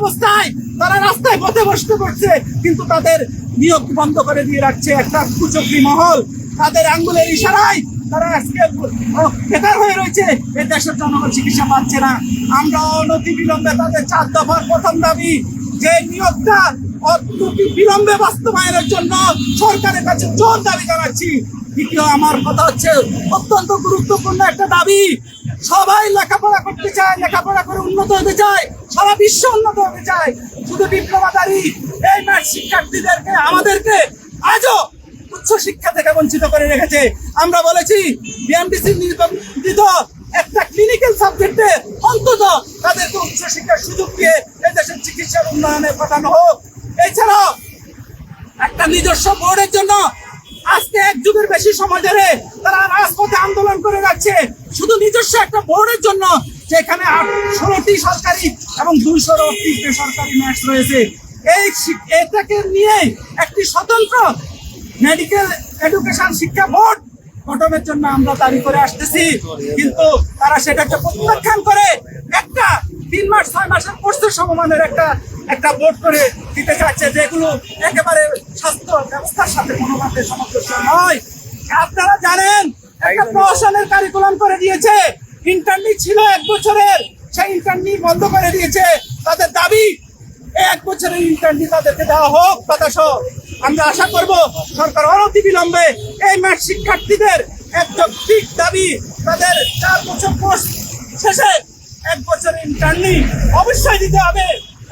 অবস্থায় তারা রাস্তায় পথে বসতে করছে কিন্তু তাদের নিয়োগ বন্ধ করে দিয়ে রাখছে একটা কুচক্রি মহল। তাদের আঙ্গুলের ইশারায় তারা আজকে বেকার হয়ে রয়েছে। এই দেশের জনগণ চিকিৎসা পাচ্ছে না। আমরা অনতি বিলম্বে তাদের চার দফার প্রথম দাবি, যে নিয়োগটা অত্যতি বিলম্বে বাস্তবায়নের জন্য সরকারের কাছে জোর দাবি জানাচ্ছি। দ্বিতীয় আমার কথা হচ্ছে, অত্যন্ত গুরুত্বপূর্ণ একটা দাবি, সবাই লেখাপড়া করতে চায়, লেখাপড়া সারা বিশ্ব উন্নত হতে চায়। শুধু ডিপ্লোমাদারি এই ম্যাথ শিক্ষার্থীদেরকে, আমাদেরকে আজও উচ্চ শিক্ষা থেকে বঞ্চিত করে রেখেছে। আমরা বলেছি বিএমডিসি নির্বাচিত একটা ক্লিনিক্যাল সাবজেক্টে অন্তত তাদেরকে উচ্চ শিক্ষার সুযোগ দিয়ে এই দেশের চিকিৎসার উন্নয়নে পাঠানো হোক। এছাড়াও একটা নিজস্ব বোর্ডের জন্য আজকে এক যুগের বেশি সময় ধরে তারা রাজপথে আন্দোলন করে যাচ্ছে। শুধু নিজস্ব একটা বোর্ডের জন্য যেখানে ষোলোটি সরকারি এবং দুইশোটি বেসরকারি ম্যাচ রয়েছে। এই এটাকে নিয়ে একটি স্বতন্ত্র মেডিকেল এডুকেশন শিক্ষা বোর্ড গঠনের জন্য আমরা দাবি করে আসতেছি। কিন্তু তারা সেটাকে প্রত্যাখ্যান করে একটা তিন মাস ছয় মাসের কোর্সের সমমানের একটা একটা বোর্ড করে দিতে চাচ্ছে যেগুলো একেবারে স্বাস্থ্য ব্যবস্থার সাথে কোনোভাবে সামঞ্জস্য নয়। আপনারা জানেন একটা প্রশাসনের কারিকুলাম করে দিয়েছে। ইন্টারনি ছিল এক বছরের, সেই ইন্টারনি বন্ধ করে দিয়েছে। তাদের দাবি, এক বছরের ইন্টারনি তাদেরকে দেওয়া হোক সহ আমরা আশা করব, সরকার অনতি বিলম্বে এই ম্যাট শিক্ষার্থীদের একটা ঠিক দাবি, তাদের চার বছর কোর্স শেষে এক বছর ইন্টারনি অবশ্যই দিতে হবে।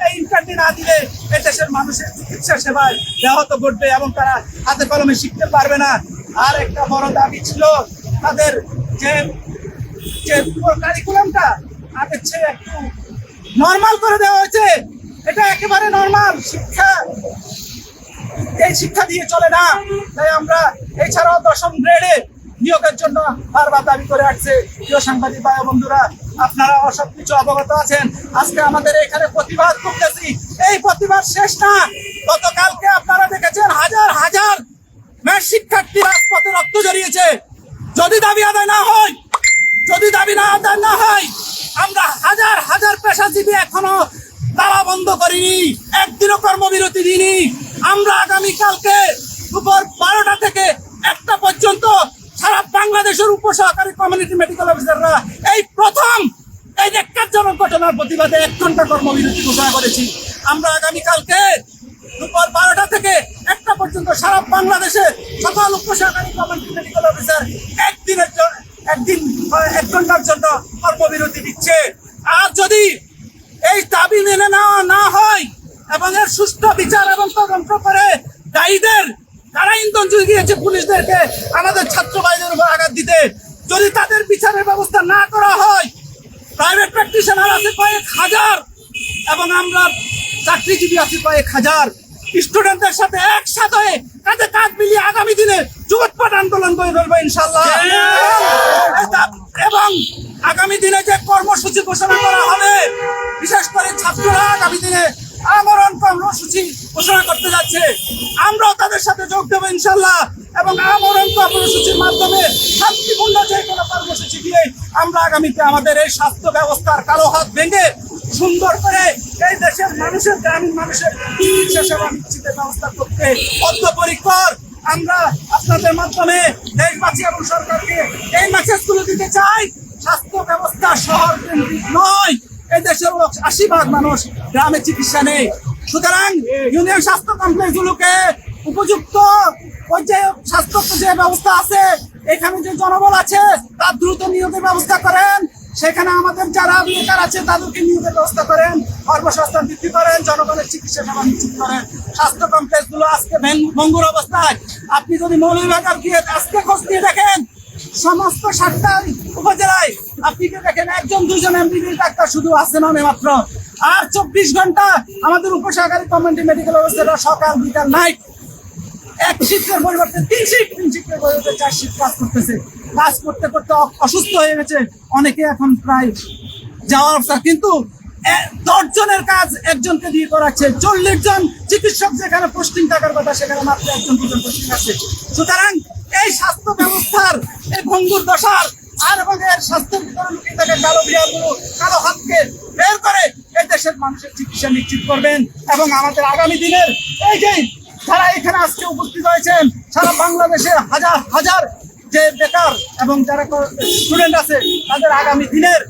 এই ইন্টারনি না দিলে দেশের মানুষের চিকিৎসা সেবায় ব্যাহত ঘটবে এবং তারা হাতে কলমে শিখতে পারবে না। আর একটা বড় দাবি ছিল, তাদের যে যে কারিকুলামটা আগের চেয়ে একটু নর্মাল করে দেওয়া হয়েছে, এটা একেবারে নর্মাল শিক্ষা। এই শিক্ষা দিয়ে চলে না। তাই আমরা এছাড়াও দশম গ্রেডে নিয়োগের জন্য বারবার দাবি করে আসছে। প্রিয় সাংবাদিক ভাই বন্ধুরা, আপনারা সব কিছু অবগত আছেন। আজকে আমাদের এখানে প্রতিবাদ করতেছি। এই প্রতিবাদ শেষ না। গতকালকে আপনারা দেখেছেন হাজার হাজার ম্যাথ শিক্ষার্থী রাজপথে রক্ত জড়িয়েছে। যদি দাবি আদায় না হয় যদি দাবি না আদায় না হয়, আমরা হাজার হাজার পেশাজীবী এখনও তালা বন্ধ করিনি, একদিনও কর্মবিরতি দিইনি। আমরা আগামী কালকে দুপুর বারোটা থেকে একটা পর্যন্ত সারা বাংলাদেশের উপসহকারী কমিউনিটি মেডিকেল অফিসাররা এই প্রথম এই ন্যাক্কারজনক ঘটনার প্রতিবাদে এক ঘণ্টা কর্মবিরতি ঘোষণা করেছি। আমরা আগামী কালকে দুপুর বারোটা থেকে একটা পর্যন্ত সারা বাংলাদেশে সকল উপসহকারী কমিউনিটি মেডিকেল অফিসার একদিনের জন্য একদিন এক ঘণ্টার জন্য কর্মবিরতি দিচ্ছে। আর যদি এই দাবি মেনে নেওয়া না হয় এবং এর সুষ্ঠু বিচার এবং তদন্ত করে দায়ীদের, তারা ইন্ধন জুগিয়েছে পুলিশদেরকে, আমাদের ছাত্র ভাইদের উপর আঘাত দিতে, যদি তাদের বিচারের ব্যবস্থা না করা হয় প্রাইভেট প্র্যাকটিশনার আছে কয়েক হাজার এবং আমরা চাকরিজীবী আছি কয়েক হাজার। স্টুডেন্টদের সাথে একসাথে কাঁধে কাঁধ মিলিয়ে আগামী দিনে যুগোৎপাট আন্দোলন করে ফেলব ইনশাল্লাহ এবং আগামী দিনে যে কর্মসূচি ঘোষণা করা হবে বিশেষ করে ছাত্ররা আগামী দিনে আমরণ কর্মসূচি ঘোষণা করতে যাচ্ছে। আমরাও তাদের সাথে যোগ দেবো ইনশাল্লাহ এবং আমরণ কর্মসূচির মাধ্যমে শান্তিপূর্ণ যে কোনো কর্মসূচি দিয়ে আমরা আগামীতে আমাদের এই স্বাস্থ্য ব্যবস্থার কালো হাত ভেঙে সুন্দর করে এই দেশের মানুষের গ্রামীণ মানুষের চিকিৎসা সেবা নিশ্চিতের ব্যবস্থা করতে বদ্ধপরিকর আমরা আপনাদের মাধ্যমে দেশবাসী এবং সরকারকে এই মেসেজ তুলে দিতে চাই। স্বাস্থ্য ব্যবস্থা শহর কেন্দ্রিক নয়। এই দেশের আশি ভাগ মানুষ, গ্রামে চিকিৎসা নেই। সুতরাং ইউনিয়ন স্বাস্থ্য কমপ্লেক্সগুলোকে উপযুক্ত পর্যায়ে স্বাস্থ্য যে ব্যবস্থা আছে। এখানে যে জনবল আছে, তার দ্রুত নিয়োগের ব্যবস্থা করেন। সেখানে আমাদের যারা বেকার আছে, তাদেরকে নিয়োগের ব্যবস্থা করেন, কর্মসংস্থান বৃদ্ধি করেন, জনগণের চিকিৎসা সেবা নিশ্চিত করেন, স্বাস্থ্য কমপ্লেক্সগুলো আজকে ভঙ্গুর অবস্থায়। আপনি যদি মৌলভীবাজার গিয়ে আজকে খোঁজ নিয়ে দেখেন, সমস্ত সাতটা উপজেলায় আপনি দেখেন, একজন দুজন এমবিবিএস ডাক্তার শুধু আছে নামে মাত্র। আর চব্বিশ ঘণ্টা আমাদের উপসহকারী কমিউনিটি মেডিকেল অফিসাররা সকাল বিকাল নাইট এক শিফটের পরিবর্তে তিন শিফট তিন শিফটের পরিবর্তে চার শিফট কাজ করতেছে। কাজ করতে করতে অসুস্থ হয়ে গেছে। অনেকে এখন প্রায় যাওয়ার কিন্তু দশ জনের কাজ একজনকে দিয়ে করাচ্ছে। চল্লিশ জন চিকিৎসক যেখানে পোস্টিং থাকার কথা, সেখানে মাত্র একজন, দুজন পোস্টিং আছে। সুতরাং এই স্বাস্থ্য ব্যবস্থার, এই ভঙ্গুর দশার আর এবং এর স্বাস্থ্যের ভিতরে লুকিয়ে কালো বিড়ালগুলো কালো হাতকে বের করে এই দেশের মানুষের চিকিৎসা নিশ্চিত করবেন। এবং আমাদের আগামী দিনের এই যে যারা এখানে আজকে উপস্থিত হয়েছেন, সারা বাংলাদেশে হাজার হাজার যে বেকার এবং যারা স্টুডেন্ট আছে, তাদের আগামী দিনের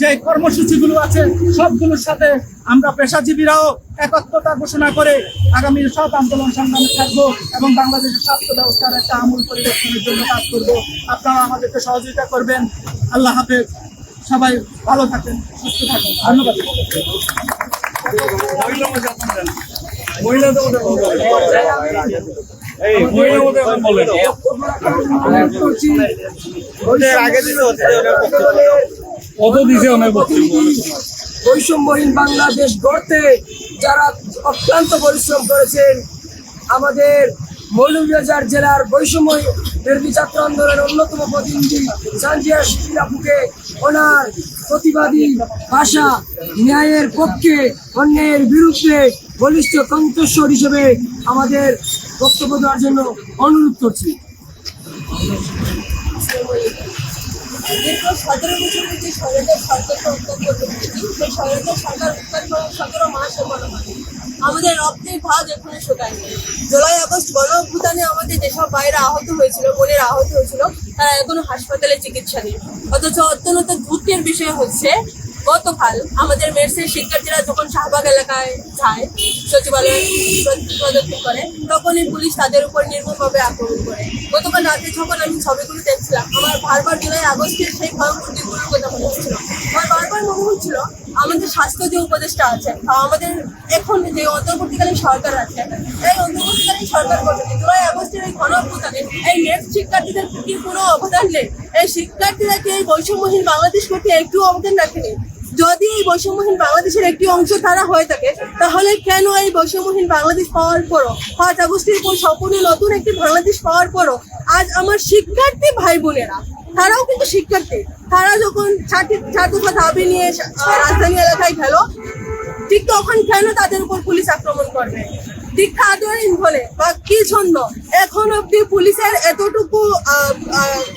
যে কর্মসূচিগুলো আছে, সবগুলোর সাথে আমরা পেশাজীবীরাও একত্রতা ঘোষণা করে আগামী সব আন্দোলন সংগ্রামে থাকব এবং বাংলাদেশের স্বাস্থ্য ব্যবস্থার একটা আমূল পরিবর্তনের জন্য কাজ করব। আপনারা আমাদেরকে সহযোগিতা করবেন। আল্লাহ হাফেজ। সবাই ভালো থাকেন, সুস্থ থাকেন। ধন্যবাদ। কত দিছে অনেক বৈষম্যহীন বাংলাদেশ গড়তে যারা অক্লান্ত পরিশ্রম করেছেন আমাদের মৌলভীবাজার জেলার বৈষম্য বিরোধী ছাত্র আন্দোলনের অন্যতম প্রতিনিধি সানজিয়া শিলাপুকে ওনার প্রতিবাদী ভাষা ন্যায়ের পক্ষে, অন্যায়ের বিরুদ্ধে বলিষ্ঠ কণ্ঠস্বর হিসেবে আমাদের বক্তব্য দেওয়ার জন্য অনুরোধ করছি। সতেরো বছর সরকার স্বৈরাচার সরকার উত্থান সতেরো মাস এখনও আমাদের রক্তের ভাগ এখনও শোকায়নি। জুলাই, আগস্ট গণ অভ্যুত্থানে আমাদের যেসব ভাইরা আহত হয়েছিল, বোনের আহত হয়েছিল, তারা এখনও হাসপাতালে চিকিৎসা নেই। অথচ অত্যন্ত দুঃখের বিষয় হচ্ছে গতকাল আমাদের মের্সের শিক্ষার্থীরা যখন শাহবাগ এলাকায় যায়, সচিবালয়ে প্রদক্ষিণ করে, তখনই পুলিশ তাদের উপর নির্মমভাবে আক্রমণ করে। গতকাল রাতে যখন আমি ছবিগুলো দেখছিলাম, আমার বারবার জুলাই আগস্টের সেই ভয়ঙ্কর দিনগুলোর কথা মনে হচ্ছিল। আমার বারবার মনে হচ্ছিল, আমাদের স্বাস্থ্য যে উপদেশটা আছে আমাদের এখন সরকার আছে। এই সরকার জুলাই আগস্টের এই এই নেট শিক্ষার্থীদের কি কোনো অবদান নেই? এই শিক্ষার্থীরা কি এই বৈষম্যহীন বাংলাদেশ করতে একটু অবদান রাখেনি? যদি এই বৈষম্যহীন বাংলাদেশের একটি অংশ তারা হয়ে থাকে, তাহলে কেন এই বৈষম্যহীন বাংলাদেশ পাওয়ার পরও, পাঁচ আগস্টের পর সম্পূর্ণ নতুন একটি বাংলাদেশ পাওয়ার পরও আজ আমার শিক্ষার্থী ভাই বোনেরা তারাও কিন্তু শিক্ষার্থী। তারা যখন ছাত্রী ছাত্রতা দাবি নিয়ে রাজধানী এলাকায় গেল ঠিক তখন কেন তাদের উপর পুলিশ আক্রমণ করবে? দীক্ষা আদরিন বলে বা কি জন্য? এখন অব্দি পুলিশের এতটুকু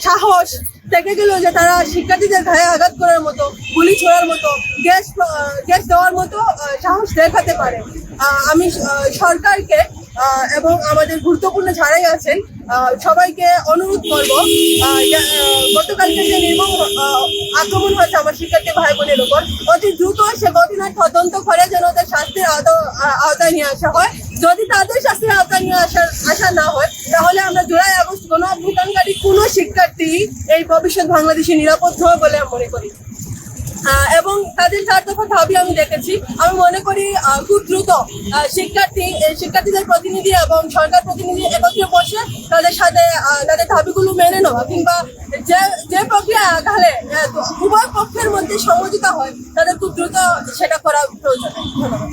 সাহস থেকে গেল যে তারা শিক্ষার্থীদের গায়ে আঘাত করার মতো, গুলি ছোড়ার মতো, গ্যাস গ্যাস দেওয়ার মতো সাহস দেখাতে পারে। আমি সরকারকে এবং আমাদের গুরুত্বপূর্ণ যারাই আছেন সবাইকে অনুরোধ করব গতকালকে যে নির্মম আক্রমণ হয়েছে আমার ভাই বোনের উপর। অতি দ্রুত সে ঘটনার তদন্ত করে যেন ওদের শাস্তির আওতায় নিয়ে আসা হয়। যদি তাদের শাস্তির আওতায় নিয়ে আসা আসা না হয়, তাহলে আমরা জুলাই আগস্ট কোনো অভ্যুত্থানকারী কোনো শিক্ষার্থী এই ভবিষ্যৎ বাংলাদেশে নিরাপদ হবে বলে আমি মনে করি। এবং তাদের চার দফা দাবি আমি দেখেছি। আমি মনে করি খুব দ্রুত শিক্ষার্থী শিক্ষার্থীদের প্রতিনিধি এবং সরকার প্রতিনিধি একত্রে বসে তাদের সাথে তাদের দাবিগুলো মেনে নেওয়া কিংবা যে যে প্রক্রিয়া তাহলে উভয় পক্ষের মধ্যে সমঝোতা হয় তাদের খুব দ্রুত সেটা করা প্রয়োজন।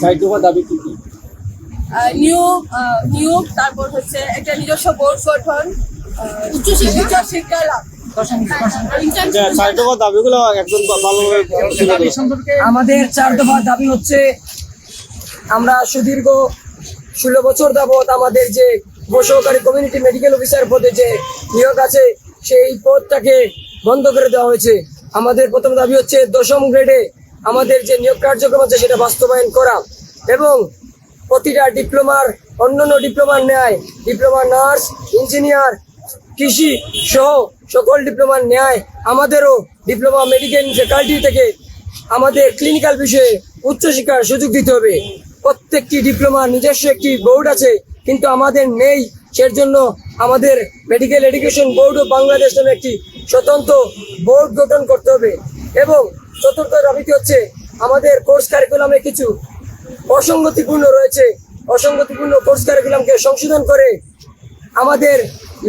ধন্যবাদ। দাবি কি কি? নিয়োগ নিয়োগ তারপর হচ্ছে একটা নিজস্ব বোর্ড গঠন উচ্চ শিক্ষা শিক্ষা লাভ। সম্পর্কে আমাদের চার দফা দাবি হচ্ছে আমরা সুদীর্ঘ ষোলো বছর যাবৎ আমাদের যে উপসহকারী কমিউনিটি মেডিকেল অফিসার পদে যে নিয়োগ আছে সেই পদটাকে বন্ধ করে দেওয়া হয়েছে। আমাদের প্রথম দাবি হচ্ছে দশম গ্রেডে আমাদের যে নিয়োগ কার্যক্রম আছে সেটা বাস্তবায়ন করা এবং প্রতিটা ডিপ্লোমার, অন্যান্য ডিপ্লোমার ন্যায়, ডিপ্লোমা নার্স, ইঞ্জিনিয়ার, কৃষি সহ সকল ডিপ্লোমার ন্যায় আমাদেরও ডিপ্লোমা মেডিকেল ফ্যাকাল্টি থেকে আমাদের ক্লিনিক্যাল বিষয়ে উচ্চশিক্ষার সুযোগ দিতে হবে। প্রত্যেকটি ডিপ্লোমার নিজস্ব একটি বোর্ড আছে, কিন্তু আমাদের নেই। সের জন্য আমাদের medical education board of Bangladesh নামে একটি স্বতন্ত্র বোর্ড গঠন করতে হবে। এবং চতুর্থ দাবিটি হচ্ছে আমাদের কোর্স কারিকুলামে কিছু অসঙ্গতিপূর্ণ রয়েছে। অসঙ্গতিপূর্ণ কোর্স কারিকুলামকে সংশোধন করে আমাদের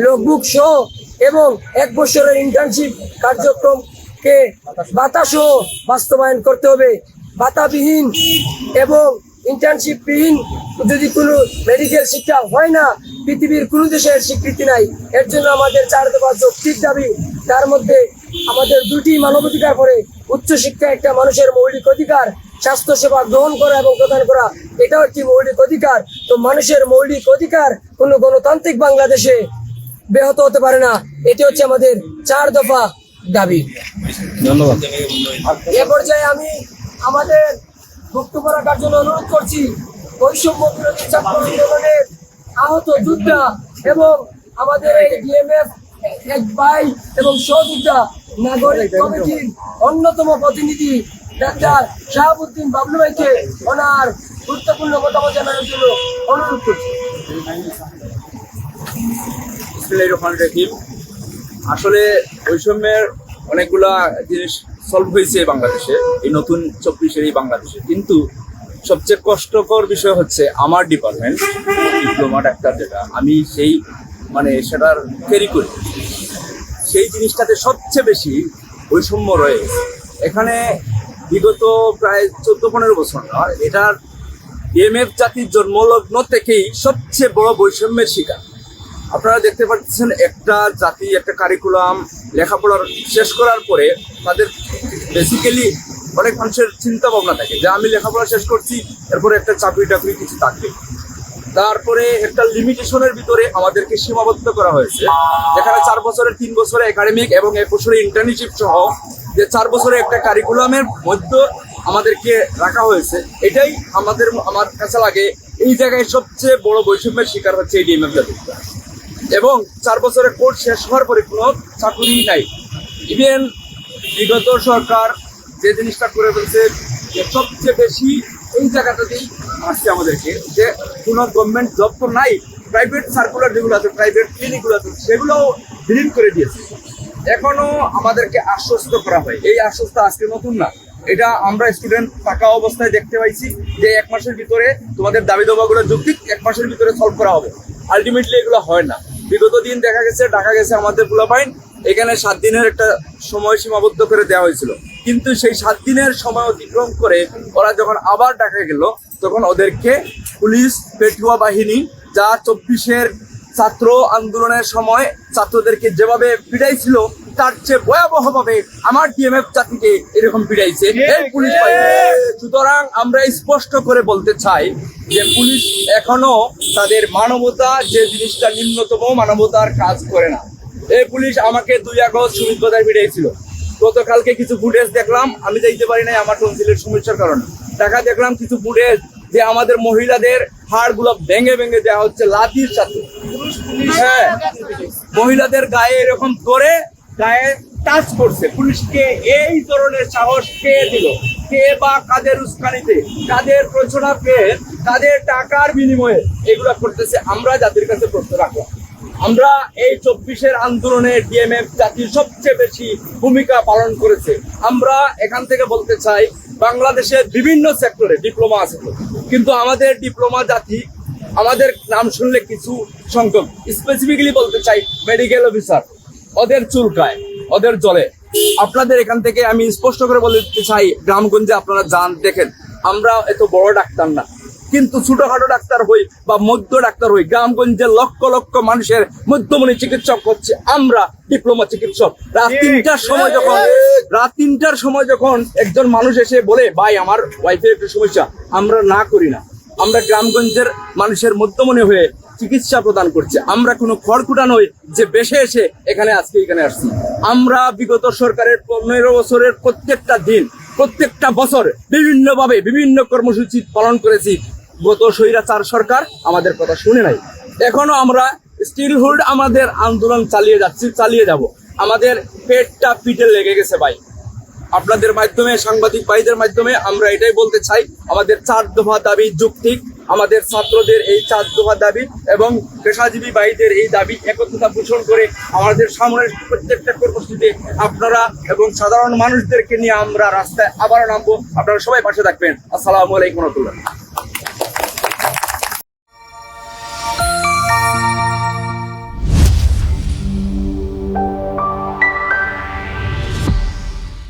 লগবুক সহ এবং এক বছরের ইন্টার্নশিপ কার্যক্রমকে বাতা সহ বাস্তবায়ন করতে হবে। বাতাবিহীন এবং ইন্টার্নশিপবিহীন যদি কোনো মেডিকেল শিক্ষা হয় না পৃথিবীর কোনো দেশের স্বীকৃতি নাই। এর জন্য আমাদের চার দফা যৌক্তিক দাবি। তার মধ্যে আমাদের দুটি মানবাধিকার পরে উচ্চশিক্ষা একটা মানুষের মৌলিক অধিকার স্বাস্থ্যসেবা গ্রহণ করা এবং প্রদান করা এটাও একটি মৌলিক অধিকার। তো মানুষের মৌলিক অধিকার কোনো গণতান্ত্রিক বাংলাদেশে ব্যাহত হতে পারে না। এটি হচ্ছে আমাদের চার দফা দাবি। ধন্যবাদ। এ পর্যায়ে আমি আমাদের বক্তব্য রাখার জন্য অনুরোধ করছি। বৈষম্য বিরোধী ছাত্র আন্দোলনের আহত যোদ্ধা এবং আমাদের এই ডিএমএফ এক ভাই এবং সহযোদ্ধা নাগরিক কমিটির অন্যতম প্রতিনিধি ডাক্তার শাহাবুদ্দিন বাবলু ভাইকে ওনার গুরুত্বপূর্ণ মতামত জানানোর জন্য অনুরোধ করছি। আসলে বৈষম্যের অনেকগুলা জিনিস সলভ হয়েছে এই বাংলাদেশে, এই নতুন চব্বিশের এই বাংলাদেশে। কিন্তু সবচেয়ে কষ্টকর বিষয় হচ্ছে আমার ডিপার্টমেন্ট ডিপ্লোমা ডাক্তার যেটা, আমি সেই মানে সেটার ক্যারি করি। সেই জিনিসটাতে সবচেয়ে বেশি বৈষম্য রয়ে এখানে বিগত প্রায় চোদ্দ পনেরো বছর না, এটার এম এফ জাতির জন্মলগ্ন থেকেই সবচেয়ে বড় বৈষম্যের শিকার। আপনারা দেখতে পাচ্ছেন একটা জাতি, একটা কারিকুলাম লেখাপড়ার শেষ করার পরে তাদের বেসিক্যালি অনেক মানুষের চিন্তা ভাবনা থাকে যে আমি লেখাপড়া শেষ করছি, এরপরে একটা চাকরি টাকরি কিছু থাকবে। তারপরে একটা লিমিটেশনের ভিতরে আমাদেরকে সীমাবদ্ধ করা হয়েছে। যেখানে চার বছরের, তিন বছরের একাডেমিক এবং এক বছরের ইন্টার্নশিপ সহ যে চার বছরের একটা কারিকুলামের মধ্যে আমাদেরকে রাখা হয়েছে। এটাই আমাদের, আমার কাছে লাগে। এই জায়গায় সবচেয়ে বড় বৈষম্যের শিকার হচ্ছে এই ডিএমএফ জাতিটা এবং চার বছরের কোর্স শেষ হওয়ার পরে কোনো চাকরি নাই। ইভেন বিগত সরকার যে জিনিসটা করে ফেলছে, যে সবচেয়ে বেশি এই জায়গাটাতেই আসছে আমাদেরকে, যে কোনো গভর্নমেন্ট জব তো নাই প্রাইভেট সার্কুলার যেগুলো আছে প্রাইভেট ক্লিনিকগুলো আছে, সেগুলোও ডিলিট করে দিয়েছে। এখনও আমাদেরকে আশ্বস্ত করা হয়। এই আশ্বস্ত আজকে নতুন না। এটা আমরা স্টুডেন্ট থাকা অবস্থায় দেখতে পাইছি যে এক মাসের ভিতরে তোমাদের দাবি দাবাগুলো যৌক্তিক, এক মাসের ভিতরে সলভ করা হবে। আলটিমেটলি এগুলো হয় না। বিগত দিন দেখা গেছে ডাকা গেছে আমাদের পোলাপাইন। এখানে সাত দিনের একটা সময় সীমাবদ্ধ করে দেওয়া হয়েছিল। কিন্তু সেই সাত দিনের সময় অতিক্রম করে ওরা যখন আবার ডাকা গেল, তখন ওদেরকে পুলিশ, পেটুয়া বাহিনী, যা চব্বিশের ছাত্র আন্দোলনের সময় ছাত্রদেরকে যেভাবে পিটাইছিল তার চেয়ে ভয়াবহ ভাবে আমার ডিএমএফ জাতিকে এরকম পিটাইছে। এই পুলিশ সুতরাং আমরা স্পষ্ট করে বলতে চাই যে পুলিশ এখনও তাদের মানবতা যে জিনিসটা নিম্নতম মানবতার কাজ করে না। এই পুলিশ আমাকে দুই আগস্ট সুমিত বাজার পিটাইছিল। গতকালকে কিছু ফুটেজ দেখলাম। আমি যাইতে পারি নাই আমার টনসিলের সমস্যার কারণে। টাকা দেখলাম কিছু ফুটেজ যে আমাদের মহিলাদের হাড়গুলো ভেঙে ভেঙে দেওয়া হচ্ছে লাঠির সাথে। হ্যাঁ মহিলাদের গায়ে এরকম করে টাচ করছে। পুলিশকে এই ধরনের সাহস কে দিল? কে বা কাদের উস্কানিতে? কাদের প্রচনা পেয়ে কাদের টাকার বিনিময়ে এগুলা করতেছে? আমরা জাতির কাছে প্রশ্ন রাখলাম। আমরা এই চব্বিশের আন্দোলনে ডিএমএফ জাতির সবচেয়ে বেশি ভূমিকা পালন করেছে। আমরা এখান থেকে বলতে চাই, বাংলাদেশের বিভিন্ন সেক্টরে ডিপ্লোমা আছে কিন্তু আমাদের ডিপ্লোমা জাতি, আমাদের নাম শুনলে কিছু সংখ্যক স্পেসিফিক্যালি বলতে চাই মেডিকেল অফিসার ওদের চুলকায়, ওদের জলে আপনাদের এখান থেকে আমি স্পষ্ট করে বলতে চাই, গ্রামগঞ্জে আপনারা যান, দেখেন, আমরা এত বড় ডাক্তার না। কিন্তু ছোটখাটো ডাক্তার হই বা মধ্য ডাক্তার হই, গ্রামগঞ্জে লক্ষ লক্ষ মানুষের মধ্যমণি চিকিৎসক হচ্ছে আমরা, ডিপ্লোমা চিকিৎসক। রাত তিনটার সময় যখন, রাত তিনটার সময় যখন একজন মানুষ এসে বলে, ভাই, আমার ওয়াইফের একটু সমস্যা। আমরা না করি না। আমরা গ্রামগঞ্জের মানুষের মধ্যমণি হয়ে চিকিৎসা প্রদান করছে। আমরা কোনো খড়কুটা নই যে বেশে এসে এখানে আজকে এখানে আসছি। আমরা বিগত সরকারের পনেরো বছরের প্রত্যেকটা দিন, প্রত্যেকটা বছর বিভিন্নভাবে বিভিন্ন কর্মসূচি পালন করেছি। গত স্বৈরাচার সরকার আমাদের কথা শুনে নাই। এখনও আমরা স্টিল হোল্ড আমাদের আন্দোলন চালিয়ে যাচ্ছি, চালিয়ে যাব। আমাদের পেটটা পিঠে লেগে গেছে ভাই। আপনাদের মাধ্যমে, সাংবাদিক ভাইদের মাধ্যমে আমরা এটাই বলতে চাই, আমাদের চার দফা দাবি যুক্তিক। আমাদের ছাত্রদের এই চার দফা দাবি এবং পেশাজীবী ভাইদের এই দাবি একত্রতা পোষণ করে আমাদের সামনের প্রত্যেকটা কর্মসূচিতে আপনারা এবং সাধারণ মানুষদেরকে নিয়ে আমরা রাস্তায় আবার নামবো। আপনারা সবাই পাশে থাকবেন। আসসালামু আলাইকুম রহমতুল্লাহ।